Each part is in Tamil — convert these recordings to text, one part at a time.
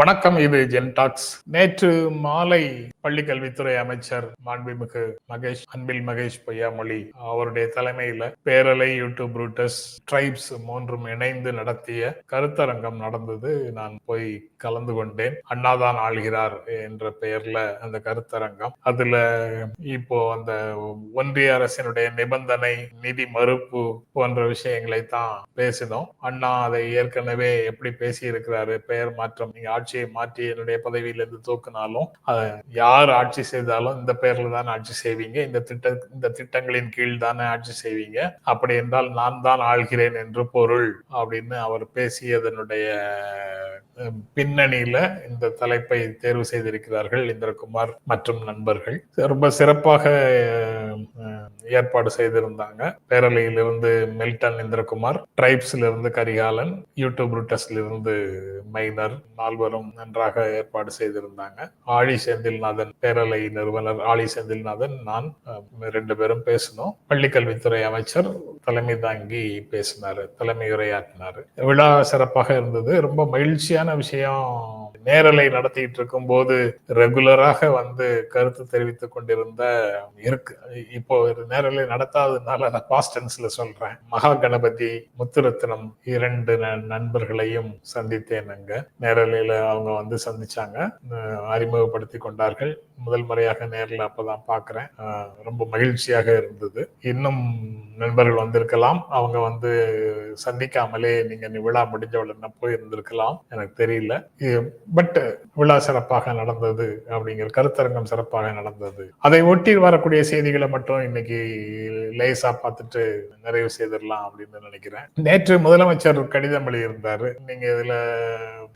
வணக்கம் இது ஜென்டாக்ஸ் நேற்று மாலை பள்ளி கல்வித்துறை அமைச்சர் மாண்புமிகு மகேஷ் அன்பில் மகேஷ் பொய்யாமொழி அவருடைய தலைமையில பேரலை யூடியூப் ரூட்டஸ் ட்ரைப்ஸ் மூன்றும் இணைந்து நடத்திய கருத்தரங்கம் நடந்தது. நான் போய் கலந்து கொண்டேன். அண்ணாதான் ஆள்கிறார் என்ற பெயர்ல அந்த கருத்தரங்கம். அதுல இப்போ அந்த ஒன்றிய அரசினுடைய நிபந்தனை நிதி மறுப்பு போன்ற விஷயங்களை தான் பேசினோம். அண்ணா அதை ஏற்கனவே எப்படி பேசி இருக்கிறாரு பெயர் மாற்றம் நீங்க ஆட்சியை மாற்றி என்னுடைய பதவியிலிருந்து தூக்கினாலும் யார் ஆட்சி செய்தாலும் இந்த பேர்ல தான் ஆட்சி செய்வீங்க. இந்த திட்ட இந்த திட்டங்களின் கீழ் தானே ஆட்சி செய்வீங்க. அப்படி என்றால் நான் தான் ஆள்கிறேன் என்று பொருள் அப்படின்னு அவர் பேசியதனுடைய பின்னணியில இந்த தலைப்பை தேர்வு செய்திருக்கிறார்கள் இந்திரகுமார் மற்றும் நண்பர்கள். ரொம்ப சிறப்பாக ஏற்பாடு செய்திருந்தாங்க. பேரலையிலிருந்து மெல்டன் இந்திரகுமார் டிரைப்ஸ்ல இருந்து கரிகாலன் யூடியூப் ரூட்டஸ்ல இருந்து மைனர் நால்வரும் நன்றாக ஏற்பாடு செய்திருந்தாங்க. ஆழி செந்தில்நாதன் பேரலை நிறுவனர் ஆழி செந்தில்நாதன் நான் ரெண்டு பேரும் பேசணும் பள்ளிக்கல்வித்துறை அமைச்சர் தலைமை தாங்கி பேசினாரு தலைமை உரையாற்றினாரு. விழா சிறப்பாக இருந்தது. ரொம்ப மகிழ்ச்சியான விஷயம் நேரலை நடத்திட்டு இருக்கும் போது ரெகுலராக வந்து கருத்து தெரிவித்துக் கொண்டிருந்த இருக்கு. இப்போ நேரலை நடத்தாததுனால நான் பாஸ்டன்ஸ்ல சொல்றேன். மகா கணபதி முத்துரத்னம் இரண்டு நண்பர்களையும் சந்தித்தேன் அங்க. நேரலையில அவங்க வந்து சந்திச்சாங்க. அறிமுகப்படுத்தி கொண்டார்கள். முதல் முறையாக நேரில் அப்பதான் பாக்குறேன் ரொம்ப மகிழ்ச்சியாக இருந்தது. இன்னும் நண்பர்கள் வந்திருக்கலாம். அவங்க வந்து சந்திக்காமலே நீங்க விழா முடிஞ்ச உடனே போய் இருந்திருக்கலாம் எனக்கு தெரியல. பட் விழா சிறப்பாக நடந்தது அப்படிங்கிற கருத்தரங்கம் சிறப்பாக நடந்தது. அதை ஒட்டி வரக்கூடிய செய்திகளை மட்டும் இன்னைக்கு லேசா பார்த்துட்டு நிறைவு செய்திடலாம் அப்படின்னு நினைக்கிறேன். நேற்று முதலமைச்சர் கடிதம் எழுதியிருந்தாரு. நீங்க இதுல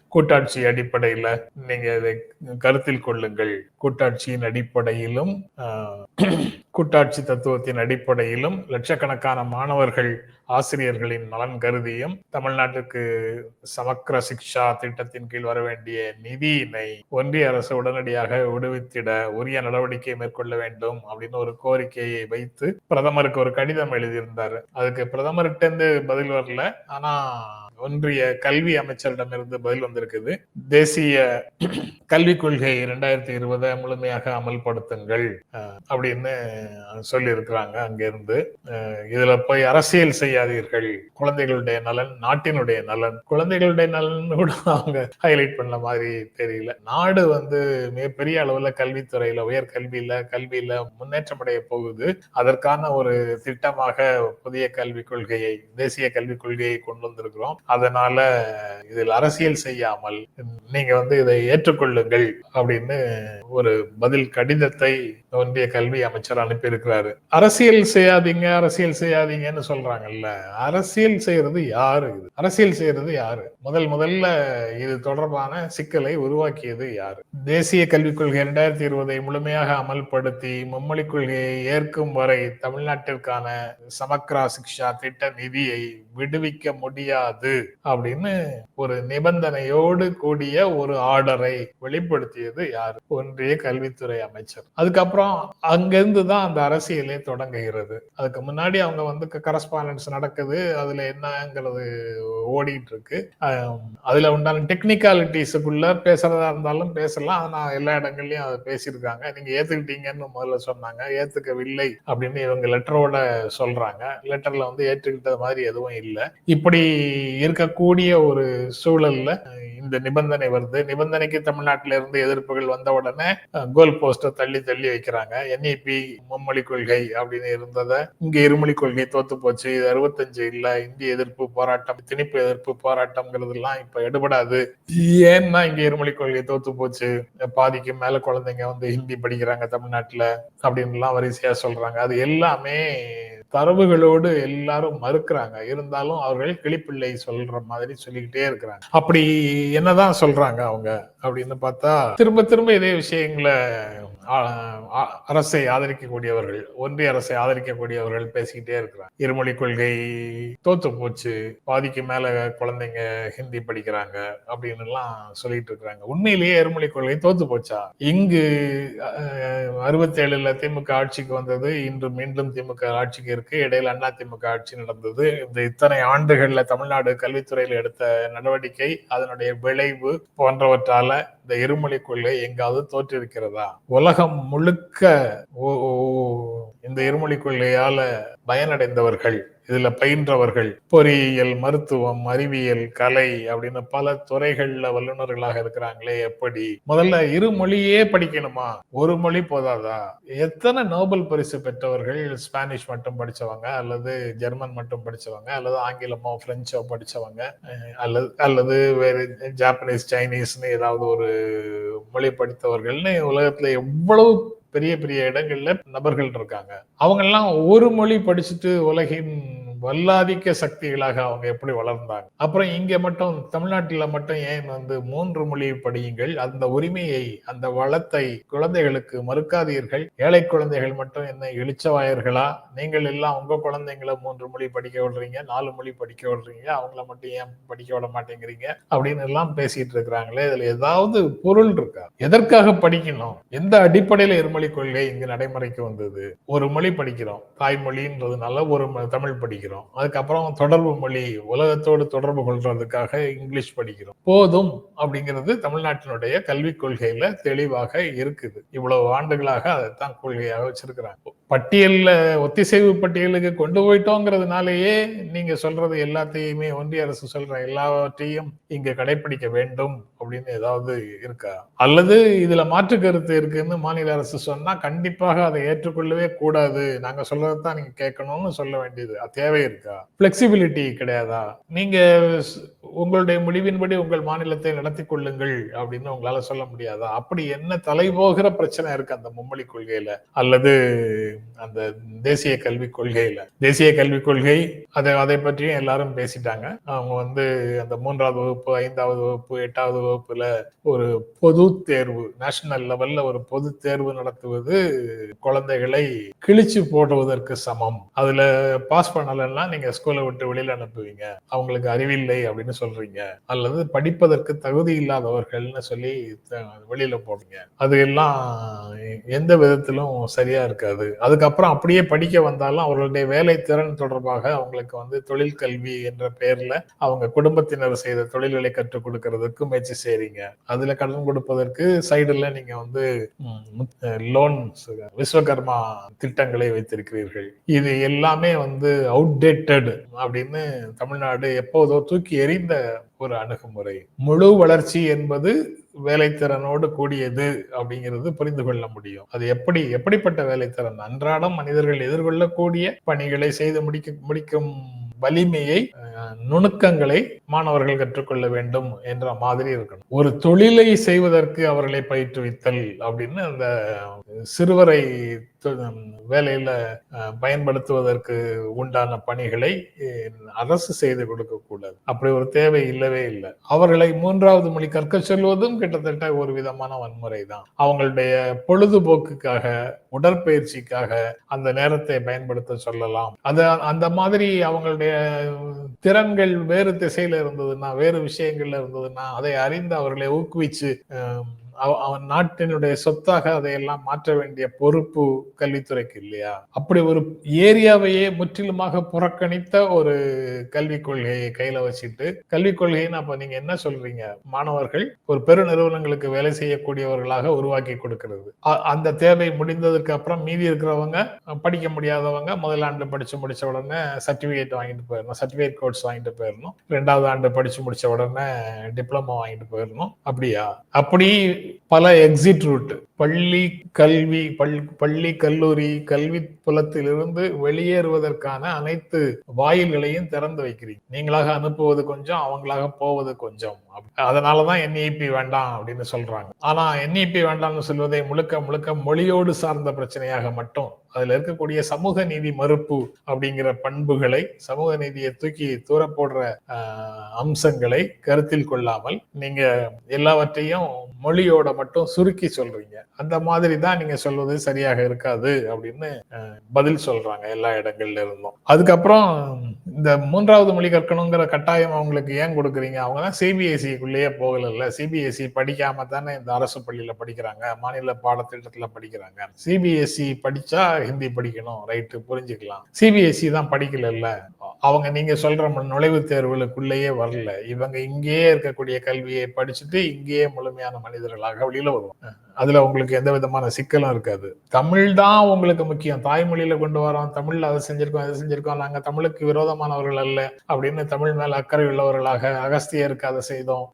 கூட்டாட்சி அடிப்படையில நீங்க இதை கருத்தில் கொள்ளுங்கள். கூட்டாட்சியின் அடிப்படையிலும் கூட்டாட்சி தத்துவத்தின் அடிப்படையிலும் லட்சக்கணக்கான மாணவர்கள் ஆசிரியர்களின் நலன் கருதியும் தமிழ்நாட்டுக்கு சமக்கர சிக்ஷா திட்டத்தின் கீழ் வர வேண்டிய நிதியினை ஒன்றிய அரசு உடனடியாக விடுவித்திட உரிய நடவடிக்கை மேற்கொள்ள வேண்டும் அப்படின்னு ஒரு கோரிக்கையை வைத்து பிரதமருக்கு ஒரு கடிதம் எழுதியிருந்தாரு. அதுக்கு பிரதமர்கிட்ட இருந்து பதில் வரல. ஆனா ஒன்றிய கல்வி அமைச்சரிடமிருந்து பதில் வந்திருக்குது. தேசிய கல்விக் கொள்கை இரண்டாயிரத்தி இருபதை முழுமையாக அமல்படுத்துங்கள் அப்படின்னு சொல்லி இருக்கிறாங்க அங்கிருந்து இதுல போய் அரசியல் செய்யாதீர்கள். குழந்தைகளுடைய நலன் நாட்டினுடைய நலன். குழந்தைகளுடைய நலன் கூட அவங்க ஹைலைட் பண்ண மாதிரி தெரியல. நாடு வந்து மிகப்பெரிய அளவுல கல்வித்துறையில உயர் கல்வியில கல்வியில முன்னேற்றம் அடைய போகுது. அதற்கான ஒரு திட்டமாக புதிய கல்விக் கொள்கையை தேசிய கல்விக் கொள்கையை கொண்டு வந்திருக்கிறோம். அதனால இதில் அரசியல் செய்யாமல் நீங்க வந்து இதை ஏற்றுக்கொள்ளுங்கள் அப்படின்னு ஒரு பதில் கடிதத்தை ஒன்றிய கல்வி அமைச்சர் அனுப்பியிருக்கிறாரு. அரசியல் செய்யாதீங்க அரசியல் செய்யாதீங்கன்னு சொல்றாங்கல்ல. அரசியல் செய்யறது யாரு இது? அரசியல் செய்யறது யாரு? முதல் முதல்ல இது தொடர்பான சிக்கலை உருவாக்கியது யாரு? தேசிய கல்விக் கொள்கை இரண்டாயிரத்தி இருபதை முழுமையாக அமல்படுத்தி மும்மொழி கொள்கையை ஏற்கும் வரை தமிழ்நாட்டிற்கான சமக்ரா சிக்ஷா திட்ட நிதியை விடுவிக்க முடியாது அப்படின்னு ஒரு நிபந்தனையோடு கூடிய ஒரு ஆர்டரை வெளிப்படுத்தியது யாரு? ஒன்றிய கல்வித்துறை அமைச்சர். அதுக்கப்புறம் அங்கிருந்து தான் அந்த அரசியலே தொடங்குகிறது. அதுக்கு முன்னாடி அவங்க வந்து கரஸ்பாண்டன்ஸ் நடக்குது. அதுல என்னங்கிறது ஓடிட்டு இருக்கு. அதுல உண்டான டெக்னிக்காலிட்டிஸுக்குள்ள பேசுறதா இருந்தாலும் பேசலாம். ஆனால் எல்லா இடங்கள்லயும் அதை பேசியிருக்காங்க. நீங்க ஏத்துக்கிட்டீங்கன்னு முதல்ல சொன்னாங்க. ஏத்துக்கவில்லை அப்படின்னு இவங்க லெட்டரோட சொல்றாங்க. லெட்டர்ல வந்து ஏற்றுக்கிட்டது மாதிரி எதுவும் இல்லை. இப்படி இருக்கக்கூடிய ஒரு சூழல்ல இந்த நிபந்தனை வருது. நிபந்தனைக்கு தமிழ்நாட்டில இருந்து எதிர்ப்புகள் வந்த உடனே கோல் போஸ்டை தள்ளி தள்ளி வைக்கிறாங்க. என்இபி மும்மொழி கொள்கை அப்படின்னு இருந்ததை இங்க இருமொழி கொள்கை தோத்து போச்சு. இது அறுபத்தஞ்சு இல்ல இந்திய எதிர்ப்பு போராட்டம் திணிப்பு எதிர்ப்பு போராட்டம்ங்கிறது எல்லாம் இப்ப எடுபடாது. ஏன்னா இங்க இருமொழி கொள்கை தோத்து போச்சு. பாதிக்கு மேல குழந்தைங்க வந்து ஹிந்தி படிக்கிறாங்க தமிழ்நாட்டுல அப்படின்னு எல்லாம் வரிசையா சொல்றாங்க. அது எல்லாமே தரவுகளோடு எல்லாரும் மறுக்கிறாங்க. இருந்தாலும் அவர்கள் கிளிப்பிள்ளை சொல்ற மாதிரி சொல்லிக்கிட்டே இருக்கிறாங்க. அப்படி என்னதான் சொல்றாங்க அவங்க அப்படின்னு பார்த்தா திரும்ப திரும்ப இதே விஷயங்களை அரசை ஆதரிக்கக்கூடியவர்கள் ஒன்றிய அரசை ஆதரிக்கக்கூடியவர்கள் பேசிக்கிட்டே இருக்கிறாங்க. இருமொழி கொள்கை தோத்து போச்சு பாதிக்கு மேல குழந்தைங்க ஹிந்தி படிக்கிறாங்க அப்படின்னு எல்லாம் சொல்லிட்டு இருக்கிறாங்க. உண்மையிலேயே இருமொழி கொள்கை தோத்து போச்சா? இங்கு அறுபத்தி ஏழுல திமுக ஆட்சிக்கு வந்தது இன்று மீண்டும் திமுக ஆட்சிக்கு இருக்கு. இடையில அண்ணா திமுக ஆட்சி நடந்தது. இந்த இத்தனை ஆண்டுகள்ல தமிழ்நாடு கல்வித்துறையில் எடுத்த நடவடிக்கை அதனுடைய விளைவு போன்றவற்றால இந்த இருமொழி கொள்கை எங்காவது தோற்றிருக்கிறதா? உலகம் முழுக்க இந்த இருமொழி கொள்கையால பயனடைந்தவர்கள் இதுல பயின்றவர்கள் பொறியியல் மருத்துவம் அறிவியல் கலை அப்படின்னு பல துறைகள்ல வல்லுநர்களாக இருக்கிறாங்களே எப்படி? முதல்ல இரு மொழியே படிக்கணுமா? ஒரு மொழி போதாதா? எத்தனை நோபல் பரிசு பெற்றவர்கள் ஸ்பானிஷ் மட்டும் படிச்சவங்க அல்லது ஜெர்மன் மட்டும் படிச்சவங்க அல்லது ஆங்கிலமோ பிரெஞ்சோ படிச்சவங்க அல்லது அல்லது வேறு ஜாப்பனீஸ் சைனீஸ்னு ஏதாவது ஒரு மொழி படித்தவர்கள்னு உலகத்துல எவ்வளவு பெரிய பெரிய இடங்கள்ல நபர்கள் இருக்காங்க. அவங்க எல்லாம் ஒரு மொழி படிச்சுட்டு உலகின் வல்லாதிக்க சக்திகளாக அவங்க எப்படி வளர்ந்தாங்க? அப்புறம் இங்க மட்டும் தமிழ்நாட்டில் மட்டும் ஏன் வந்து மூன்று மொழி படியுங்கள்? அந்த உரிமையை அந்த வளத்தை குழந்தைகளுக்கு மறுக்காதீர்கள். ஏழை குழந்தைகள் மட்டும் என்ன எழுச்சவாயர்களா? நீங்கள் எல்லாம் உங்க குழந்தைங்களை மூன்று மொழி படிக்க விடுறீங்க நாலு மொழி படிக்க விடுறீங்க அவங்கள மட்டும் ஏன் படிக்க விட மாட்டேங்கிறீங்க? அப்படின்னு எல்லாம் பேசிட்டு இருக்கிறாங்களே இதுல ஏதாவது பொருள் இருக்கா? எதற்காக படிக்கணும்? எந்த அடிப்படையில இருமொழி கொள்கை இங்கு நடைமுறைக்கு வந்தது? ஒரு மொழி படிக்கிறோம். தாய்மொழின்றதுனால ஒரு தமிழ் படிக்கிறோம். படிக்கிறோம். அதுக்கப்புறம் தொடர்பு மொழி உலகத்தோடு தொடர்பு கொள்றதுக்காக இங்கிலீஷ் படிக்கிறோம். போதும் அப்படிங்கிறது தமிழ்நாட்டினுடைய கல்விக் கொள்கையில தெளிவாக இருக்குது. இவ்வளவு ஆண்டுகளாக அதைத்தான் கொள்கையாக வச்சிருக்கிறாங்க. பட்டியல்ல ஒத்திசைவு பட்டியலுக்கு கொண்டு போயிட்டோங்கிறதுனாலேயே நீங்க சொல்றது எல்லாத்தையுமே ஒன்றிய அரசு சொல்ற எல்லாவற்றையும் இங்க கடைபிடிக்க வேண்டும் அப்படின்னு ஏதாவது இருக்கா? அல்லது இதுல மாற்று கருத்து இருக்குன்னு மாநில அரசு சொன்னா கண்டிப்பாக அதை ஏற்றுக்கொள்ளவே கூடாது. நாங்க சொல்றதான் நீங்க கேட்கணும்னு சொல்ல வேண்டியது. தேவை இருக்கா? ஃப்ளெக்சிபிலிட்டி கிடையாதா? நீங்க உங்களுடைய முடிவின்படி உங்கள் மாநிலத்தை நடத்தி கொள்ளுங்கள் அப்படின்னு உங்களால சொல்ல முடியாதா? அப்படி என்ன தலைபோகிற பிரச்சனை இருக்கு அந்த மும்மொழி கொள்கையில? அல்லது அந்த தேசிய கல்விக் கொள்கையில? தேசிய கல்விக் கொள்கை அதை அதை பற்றியும் எல்லாரும் பேசிட்டாங்க. அவங்க வந்து அந்த மூன்றாவது வகுப்பு ஐந்தாவது வகுப்பு எட்டாவது வகுப்புல ஒரு பொது தேர்வு நேஷனல் லெவல்ல ஒரு பொது தேர்வு நடத்துவது குழந்தைகளை கிழிச்சு போடுவதற்கு சமம். அதுல பாஸ் பண்ணலன்னா நீங்க ஸ்கூலை விட்டு வெளியில அனுப்புவீங்க. அவங்களுக்கு அறிவில்லை அப்படின்னு சொல்றீங்க. அல்லது படிப்பதற்கு தகுதி இல்லாதவர்கள்னு சொல்லி வெளியில போடுங்க அது எல்லாம் எந்த விதத்திலும் சரியா இருக்காது. அதுக்கப்புறம் அப்படியே படிக்க வந்தாலும் அவர்களுடைய வேலை திறன் தொடர்பாக அவங்களுக்கு வந்து தொழில் கல்வி என்ற பெயர்ல அவங்க குடும்பத்தினர் செய்த தொழில்களை கற்றுக் கொடுக்கறதுக்கு முயற்சி செய்றீங்க. அதுல கடன் கொடுப்பதற்கு சைடுல நீங்க வந்து லோன் விஸ்வகர்மா திட்டங்களை வைத்திருக்கிறீர்கள். இது எல்லாமே வந்து அவுடேட்டட் அப்படின்னு தமிழ்நாடு எப்போதோ தூக்கி எறிந்த ஒரு அணுகுமுறை. முழு வளர்ச்சி என்பது வேலைத்திறனோடு கூடியது அப்படிங்கிறது புரிந்து கொள்ள முடியும். அது எப்படி எப்படிப்பட்ட வேலைத்திறன்? அன்றாடம் மனிதர்கள் எதிர்கொள்ளக்கூடிய பணிகளை செய்து முடிக்க முடிக்கும் வலிமையை நுணுக்கங்களை மாணவர்கள் கற்றுக்கொள்ள வேண்டும் என்ற மாதிரி இருக்கணும். ஒரு தொழிலை செய்வதற்கு அவர்களை பயிற்றுவித்தல் அப்படின்னு அந்த சிறுவரை வேலையில பயன்படுத்துவதற்கு உண்டான பணிகளை அரசு செய்து கொடுக்க கூடாது. அப்படி ஒரு தேவை இல்லவே இல்லை. அவர்களை மூன்றாவது மொழி கற்க சொல்வதும் கிட்டத்தட்ட ஒரு விதமான வன்முறை தான். அவங்களுடைய பொழுதுபோக்குக்காக உடற்பயிற்சிக்காக அந்த நேரத்தை பயன்படுத்த சொல்லலாம். அது அந்த மாதிரி அவங்களுடைய திறன்கள் வேறு திசையில இருந்ததுன்னா வேறு விஷயங்கள்ல இருந்ததுன்னா அதை அறிந்து அவர்களை ஊக்குவிச்சு அவன் நாட்டினுடைய சொத்தாக அதையெல்லாம் மாற்ற வேண்டிய பொறுப்பு கல்வித்துறைக்கு இல்லையா? அப்படி ஒரு ஏரியாவையே முற்றிலுமாக புறக்கணித்த ஒரு கல்விக் கொள்கையை கையில வச்சுட்டு கல்விக் கொள்கைன்னு அப்ப நீங்க என்ன சொல்றீங்க? மாணவர்கள் ஒரு பெரு நிறுவனங்களுக்கு வேலை செய்யக்கூடியவர்களாக உருவாக்கி கொடுக்கிறது. அந்த தேவை முடிந்ததற்கு அப்புறம் மீதி இருக்கிறவங்க படிக்க முடியாதவங்க முதல் ஆண்டு படிச்சு முடிச்ச உடனே சர்டிபிகேட் வாங்கிட்டு போயிடணும் சர்டிபிகேட் கோர்ஸ் வாங்கிட்டு போயிடணும். ரெண்டாவது ஆண்டு படிச்சு முடிச்ச உடனே டிப்ளமோ வாங்கிட்டு போயிடணும். அப்படியா? அப்படி பல எக்ஸிட் ரூட் பள்ளி கல்வி பள்ளி கல்லூரி கல்வி புலத்திலிருந்து வெளியேறுவதற்கான அனைத்து வாயில்களையும் திறந்து வைக்கிறீங்க. நீங்களாக அனுப்புவது கொஞ்சம் அவங்களாக போவது கொஞ்சம். அதனாலதான் என்இபி வேண்டாம் அப்படின்னு சொல்றாங்க. ஆனா என்இபி வேண்டாம்னு சொல்வதை முழுக்க முழுக்க மொழியோடு சார்ந்த பிரச்சனையாக மட்டும் அதுல இருக்கக்கூடிய சமூக நீதி மறுப்பு அப்படிங்கிற பண்புகளை சமூக நீதியை தூக்கி தூர போடுற அம்சங்களை கருத்தில் கொள்ளாமல் நீங்க எல்லாவற்றையும் மொழியோட மட்டும் சுருக்கி சொல்றீங்க. அந்த மாதிரி தான் நீங்க சொல்வது சரியாக இருக்காது அப்படின்னு பதில் சொல்றாங்க எல்லா இடங்கள்ல இருந்தும். அதுக்கப்புறம் இந்த மூன்றாவது மொழி கற்கணுங்கிற கட்டாயம் அவங்களுக்கு ஏன் கொடுக்குறீங்க? அவங்க தான் சிபிஎஸ்சிக்குள்ளேயே போகல சிபிஎஸ்சி படிக்காம தானே இந்த அரசு பள்ளியில படிக்கிறாங்க மாநில பாடத்திட்டத்துல படிக்கிறாங்க. சிபிஎஸ்சி படிச்சா ஹிந்தி படிக்கணும் ரைட்டு புரிஞ்சுக்கலாம். சிபிஎஸ்சி தான் படிக்கல அவங்க நீங்க சொல்ற நுழைவுத் தேர்வுகளுக்குள்ளேயே வரல. இவங்க இங்கேயே இருக்கக்கூடிய கல்வியை படிச்சுட்டு இங்கேயே முழுமையான மனிதர்களாக வெளியில வருவாங்க. அதுல உங்களுக்கு எந்த விதமான சிக்கலும் இருக்காது. தமிழ் தான் உங்களுக்கு முக்கியம். தாய்மொழியில கொண்டு வரோம். தமிழ்ல அதை செஞ்சிருக்கோம் அதை செஞ்சிருக்கோம். நாங்க தமிழுக்கு விரோதமானவர்கள் அல்ல அப்படின்னு தமிழ் மேல அக்கறை உள்ளவர்களாக அகஸ்தியருக்கு அதை செய்தோம்.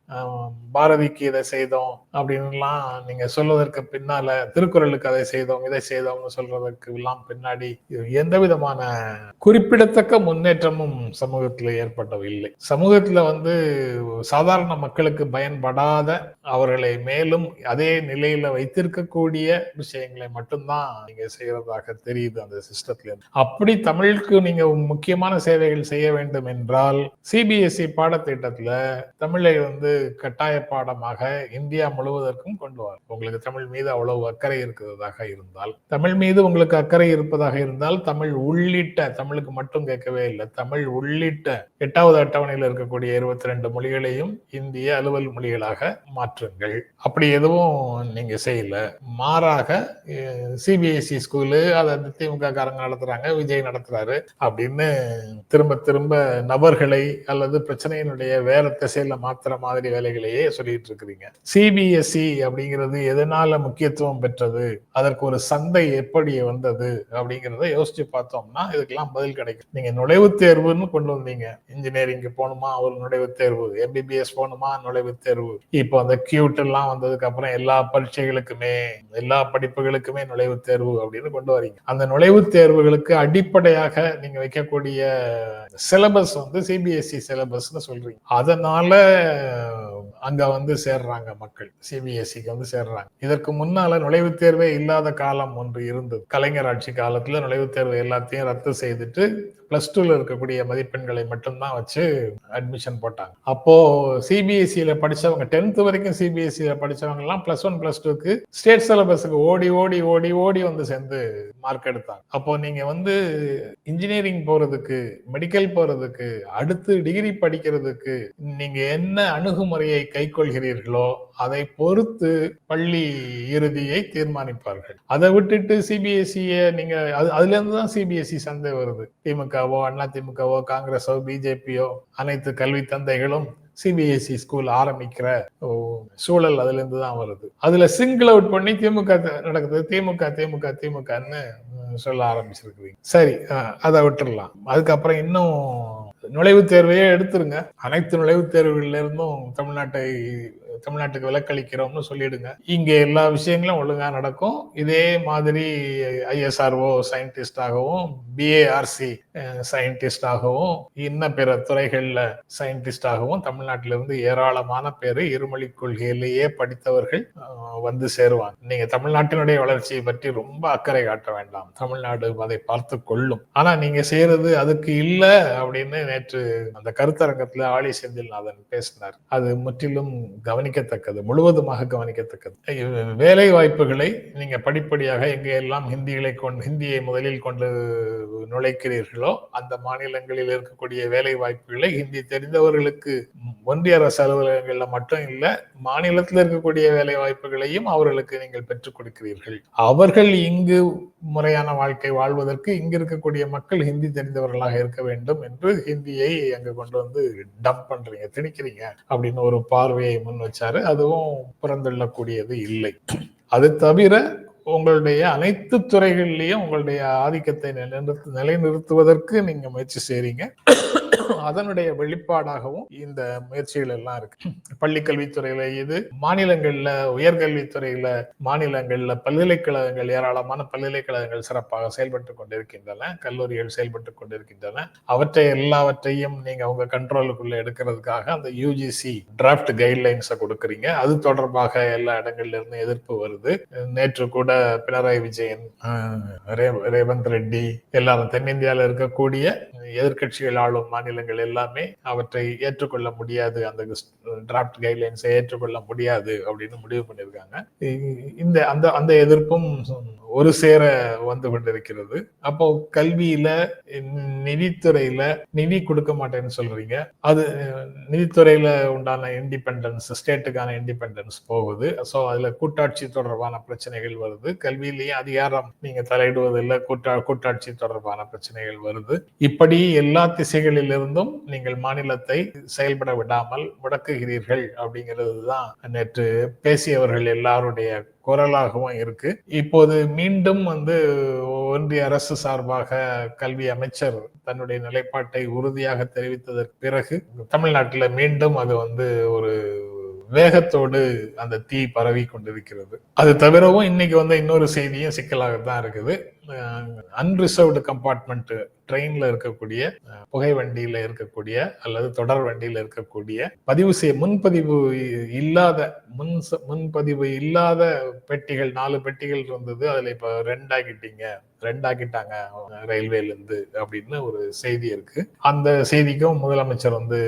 பாரதிக்கு இதை செய்தோம் அப்படின்லாம் நீங்க சொல்வதற்கு பின்னால திருக்குறளுக்கு அதை செய்தோம் இதை செய்தோம்னு சொல்றதுக்கு எல்லாம் பின்னாடி எந்த விதமான குறிப்பிடத்தக்க முன்னேற்றமும் சமூகத்துல ஏற்படவில்லை சமூகத்துல வந்து சாதாரண மக்களுக்கு பயன்படாத அவர்களை மேலும் அதே நிலையில இருக்கக்கூடிய விஷயங்களை மட்டும்தான் நீங்க செய்யறதாக தெரியுது அந்த சிஸ்டத்துல. அப்படி தமிழுக்கு நீங்க முக்கியமான சேவைகள் செய்ய வேண்டும் என்றால் சிபிஎஸ்இ பாடத்திட்டத்துல தமிழை வந்து கட்டாய பாடமாக இந்தியா முழுவதற்கும் கொண்டு வரும் உங்களுக்கு தமிழ் மீது அவ்வளவு அக்கறை இருக்கிறதாக இருந்தால் தமிழ் மீது உங்களுக்கு அக்கறை இருப்பதாக இருந்தால் தமிழ் உள்ளிட்ட தமிழுக்கு மட்டும் கேட்கவே இல்லை தமிழ் உள்ளிட்ட எட்டாவது அட்டவணையில் இருக்கக்கூடிய இருபத்தி ரெண்டு மொழிகளையும் இந்திய அலுவல் மொழிகளாக மாற்றுங்கள். அப்படி எதுவும் நீங்க செய்யல. மாறாக சிபிஎஸ்சி ஸ்கூலு அதை திமுக காரங்க நடத்துறாங்க விஜய் நடத்துறாரு அப்படின்னு திரும்ப திரும்ப நபர்களை அல்லது பிரச்சனையினுடைய வேற திசையில மாத்துற மாதிரி வேலைகளையே சொல்லிட்டு இருக்கிறீங்க சிபிஎஸ்இ அப்படிங்கிறது எதனால முக்கியத்துவம் பெற்றது அதற்கு ஒரு சந்தை எப்படி வந்தது அப்படிங்கிறத யோசிச்சு பார்த்தோம்னா இதுக்கெல்லாம் பதில் கிடைக்கும். நீங்க நுழைவுத் தேர்வுன்னு கொண்டு வந்தீங்க. இன்ஜினியரிங் போகணுமா ஒரு நுழைவுத் தேர்வு. எம்பிபிஎஸ் போகணுமா நுழைவுத் தேர்வு. இப்போ அந்த கியூட் எல்லாம் வந்ததுக்கு அப்புறம் எல்லா பரீட்சைகளுக்குமே எல்லா படிப்புகளுக்குமே நுழைவுத் தேர்வு அப்படின்னு கொண்டு வரீங்க. அந்த நுழைவுத் தேர்வுகளுக்கு அடிப்படையாக நீங்க வைக்கக்கூடிய சிலபஸ் வந்து சிபிஎஸ்இ சிலபஸ்னு சொல்றீங்க. அதனால அங்க வந்து சேர்றாங்க மக்கள். சிபிஎஸ்சிக்கு வந்து சேர்றாங்க. இதற்கு முன்னால நுழைவுத் தேர்வே இல்லாத காலம் ஒன்று இருந்தது. கலைஞர் ஆட்சி காலத்துல நுழைவுத் தேர்வு எல்லாத்தையும் ரத்து செய்துட்டு பிளஸ் டூல இருக்கக்கூடிய மதிப்பெண்களை மட்டும்தான் வச்சு அட்மிஷன் போட்டாங்க. அப்போ சிபிஎஸ்சியில படிச்சவங்க டென்த் வரைக்கும் சிபிஎஸ்சியில படிச்சவங்க எல்லாம் பிளஸ் ஒன் பிளஸ் டூக்கு ஸ்டேட் சிலபஸுக்கு ஓடி ஓடி ஓடி ஓடி வந்து சேர்ந்து மார்க் எடுத்தாங்க. அப்போ நீங்க வந்து இன்ஜினியரிங் போறதுக்கு மெடிக்கல் போறதுக்கு அடுத்து டிகிரி படிக்கிறதுக்கு நீங்க என்ன அணுகுமுறையை கைக்கொள்கிறீர்களோ அதை பொறுத்து பள்ளி இறுதியை தீர்மானிப்பார்கள். அதை விட்டுட்டு சிபிஎஸ்சியை நீங்க அது அதுல இருந்து தான் சிபிஎஸ்சி சந்தை வருது. திமுகவோ அண்ணா திமுகவோ காங்கிரஸோ பிஜேபியோ அனைத்து கல்வி தந்தைகளும் சிபிஎஸ்இ ஸ்கூல் ஆரம்பிக்கிற சூழல் அதுல இருந்து தான் வருது. அதுல சிங்கிள் அவுட் பண்ணி திமுக நடக்குது. திமுக திமுக திமுகன்னு சொல்ல ஆரம்பிச்சிருக்கிறீங்க. சரி அதை விட்டுறலாம். அதுக்கப்புறம் இன்னும் நுழைவுத் தேர்வையே எடுத்துருங்க. அனைத்து நுழைவுத் தேர்வுகள்ல இருந்தும் தமிழ்நாட்டை தமிழ்நாட்டுக்கு விலக்களிக்கிறோம்னு சொல்லிடுங்க. இங்க எல்லா விஷயங்களும் ஒழுங்கா நடக்கும். இதே மாதிரி ஐஎஸ்ஆர்ஓ சயின்டிஸ்டாகவும் பிஏஆர்சி சயின்டிஸ்டாகவும் இன்ன பிற துறைகள்ல சயின்டிஸ்டாகவும் தமிழ்நாட்டில இருந்து ஏராளமான பேர் இருமொழி கொள்கையிலேயே படித்தவர்கள் வந்து சேருவாங்க. நீங்க தமிழ்நாட்டினுடைய வளர்ச்சியை பற்றி ரொம்ப அக்கறை காட்ட வேண்டாம். தமிழ்நாடு அதை பார்த்து கொள்ளும். ஆனா நீங்க செய்யறது அதுக்கு இல்ல அப்படின்னு நேற்று அந்த கருத்தரங்கத்துல ஆழி செந்தில்நாதன் பேசினார். அது முற்றிலும் கவனிக்கத்தக்கது முழுவதுமாக கவனிக்கத்தக்கது. வேலை வாய்ப்புகளை நீங்க படிப்படியாக எங்கெல்லாம் ஹிந்திகளை கொண்டு ஹிந்தியை முதலில் கொண்டு நுழைக்கிறீர்களோ அந்த மாநிலங்களில் இருக்கக்கூடிய வேலை வாய்ப்புகளை ஹிந்தி தெரிந்தவர்களுக்கு ஒன்றிய அரசு அலுவலகங்கள்ல மட்டும் இல்ல மாநிலத்தில் இருக்கக்கூடிய வேலை வாய்ப்புகளையும் அவர்களுக்கு நீங்கள் பெற்றுக் கொடுக்கிறீர்கள். அவர்கள் இங்கு முறையான வாழ்க்கை வாழ்வதற்கு இங்கு இருக்கக்கூடிய மக்கள் ஹிந்தி தெரிந்தவர்களாக இருக்க வேண்டும் என்று ஹிந்தியை அங்க கொண்டு வந்து டம்ப் பண்றீங்க திணிக்கிறீங்க அப்படின்னு ஒரு பார்வையை முன் வச்சு வச்சாரு அதுவும் புறந்தள்ளக்கூடியது இல்லை. அது தவிர உங்களுடைய அனைத்து துறைகள்லயும் உங்களுடைய ஆதிக்கத்தை நிலைநிறுத்து நிலைநிறுத்துவதற்கு நீங்க முயற்சி செய்றீங்க. அதனுடைய வெளிப்பாடாகவும் இந்த முயற்சிகள் எல்லாம் இருக்கு. பள்ளி கல்வித்துறையில இது மாநிலங்கள்ல உயர்கல்வித்துறையில மாநிலங்கள்ல பல்கலைக்கழகங்கள் ஏராளமான பல்கலைக்கழகங்கள் சிறப்பாக செயல்பட்டு கொண்டிருக்கின்றன கல்லூரிகள் செயல்பட்டு கொண்டிருக்கின்றன. அவற்றை எல்லாவற்றையும் நீங்க உங்க கண்ட்ரோலுக்குள்ள எடுக்கிறதுக்காக அந்த யூஜிசி டிராப்ட் கைட்லைன்ஸை கொடுக்குறீங்க. அது தொடர்பாக எல்லா இடங்கள்ல இருந்து எதிர்ப்பு வருது. நேற்று கூட பினராயி விஜயன் ரேவந்த் ரெட்டி எல்லாரும் தென்னிந்தியாவில் இருக்கக்கூடிய எதிர்கட்சிகள் ஆளும் மாநிலங்கள் எல்லாமே அவற்றை ஏற்றுக்கொள்ள முடியாது. அந்த டிராப்ட் கைட்லைன்ஸை ஏற்றுக்கொள்ள முடியாது அப்படின்னு முடிவு பண்ணியிருக்காங்க. இந்த அந்த அந்த எதிர்ப்பும் ஒரு சேர வந்து கொண்டிருக்கிறது. அப்போ கல்வியில நிதித்துறையில நிதி கொடுக்க மாட்டேன்னு சொல்றீங்க. அது நிதித்துறையில உண்டான இண்டிபெண்டன்ஸ் ஸ்டேட்டுக்கான இண்டிபெண்டன்ஸ் போகுது. ஸோ அதுல கூட்டாட்சி தொடர்பான பிரச்சனைகள் வருது. கல்வியிலேயே அதிகாரம் நீங்க தலையிடுவதில்லை கூட்டா கூட்டாட்சி தொடர்பான பிரச்சனைகள் வருது. இப்படி எல்லா திசைகளிலிருந்தும் நீங்கள் மாநிலத்தை செயல்பட விடாமல் முடக்குகிறீர்கள் அப்படிங்கிறது தான் நேற்று பேசியவர்கள் எல்லாருடைய குரலாகவும் இருக்கு. இப்போது மீண்டும் வந்து ஒன்றிய அரசு சார்பாக கல்வி அமைச்சர் தன்னுடைய நிலைப்பாட்டை உறுதியாக தெரிவித்ததற்கு பிறகு தமிழ்நாட்டில் மீண்டும் அது வந்து ஒரு வேகத்தோடு அந்த தீ பரவி கொண்டிருக்கிறது. அது தவிரவும் இன்னைக்கு வந்து இன்னொரு செய்தியும் சிக்கலாக தான் இருக்குது. அன்ரிசர்வ்டு கம்பார்ட்மெண்ட் ட்ரெயின்ல இருக்கக்கூடிய புகை வண்டியில இருக்கக்கூடிய அல்லது தொடர் வண்டியில இருக்கக்கூடிய பதிவு செய்ய முன்பதிவு இல்லாத முன் முன்பதிவு இல்லாத பெட்டிகள் நாலு பெட்டிகள் இருந்தது. அதுல இப்ப ரெண்டாக்கிட்டீங்க ரெண்டாக்கிட்டாங்க ரயில்வேல இருந்து அப்படின்னு ஒரு செய்தி இருக்கு. அந்த செய்திக்கும் முதலமைச்சர் வந்து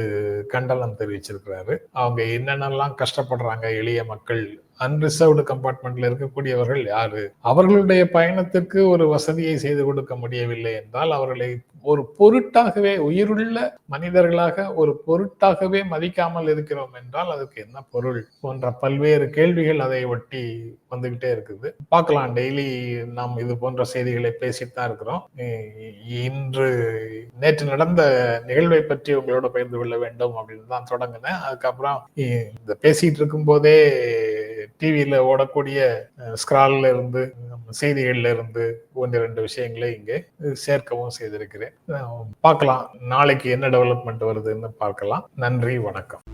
கண்டனம் தெரிவிச்சிருக்கிறாரு. அவங்க என்னென்னலாம் கஷ்டப்படுறாங்க எளிய மக்கள் அன்ரிசர்வ்டு கம்பார்ட்மெண்ட்ல இருக்கக்கூடியவர்கள் யாரு? அவர்களுடைய பயணத்திற்கு ஒரு வசதியை செய்து கொடுக்க முடியவில்லை என்றால் அவர்களை ஒரு பொருட்டாகவே உயிருள்ள மனிதர்களாக ஒரு பொருட்டாகவே மதிக்காமல் இருக்கிறோம் என்றால் அதுக்கு என்ன பொருள் போன்ற பல்வேறு கேள்விகள் அதை ஒட்டி வந்துகிட்டே இருக்குது. பார்க்கலாம் டெய்லி நாம் இது போன்ற செய்திகளை பேசிட்டு தான் இருக்கிறோம். இன்று நேற்று நடந்த நிகழ்வை பற்றி உங்களோட பகிர்ந்து கொள்ள வேண்டும் அப்படின்னு தான் தொடங்கினேன். அதுக்கப்புறம் இந்த பேசிட்டு இருக்கும் போதே டிவியில ஓடக்கூடிய ஸ்கிரால்ல இருந்து செய்திகள்ல இருந்து ஒன்று ரெண்டு விஷயங்களை இங்கே சேர்க்கவும் செய்திருக்கிறேன். பார்க்கலாம். நாளைக்கு என்ன டெவலப்மெண்ட் வருதுன்னு பார்க்கலாம். நன்றி வணக்கம்.